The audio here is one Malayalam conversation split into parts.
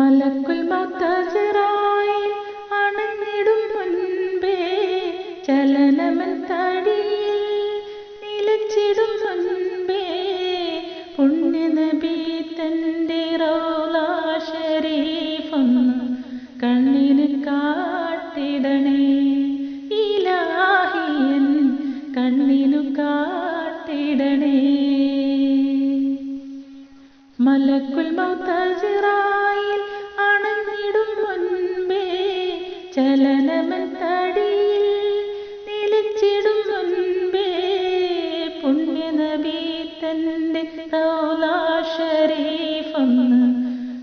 മലക്കുൽ മൗത്തസിറായി അണഞ്ഞിടും മുൻപേ ചലനമൻ തടിയിൽ നിലച്ചിടും മുൻപേ പുണ്യനബി തന്റെ റൗലാ ഷരീഫൊന്ന് കണ്ണിന് കാട്ടിടണേ ഇലാഹിയൻ കണ്ണിനു കാട്ടിടണേ മലക്കുൽ മൗത്തസിറായിൽ ചലനമൻ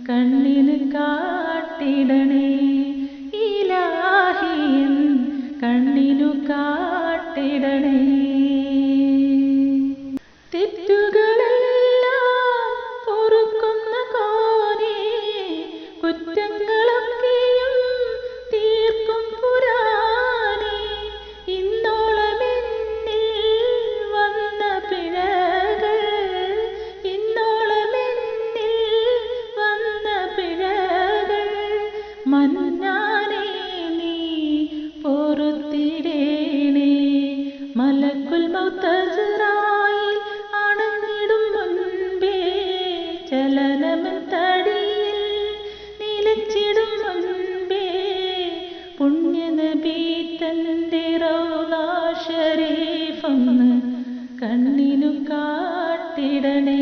കണ്ണിന് കാട്ടിടണേ. ഇലാഹിയൻ കണ്ണിനു കാട്ടിടണേ. തെറ്റുകളെല്ലാം പൊറുക്കുന്ന കോനെ കുറ്റങ്ങളൊക്കെയും ഷരീഫൊന്ന് കണ്ണിനു കാട്ടിടണേ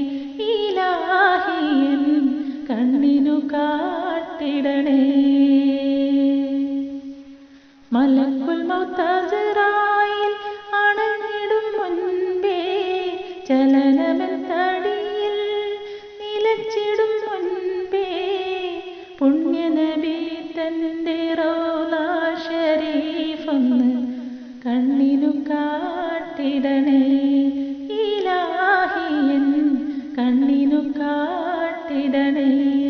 വിടണേ. മലക്കുൽ മൗത്താജറായി അണഞ്ഞിടും മുൻപേ ചലനമെത്തടിയിൽ നിലച്ചിടും മുൻപേ പുണ്യനബി തന്റെ റോല ഷരീഫൊന്ന് കണ്ണിനു കാട്ടിടണേ. ഇലാഹിയൻ കണ്ണിനു കാട്ടിടണേ.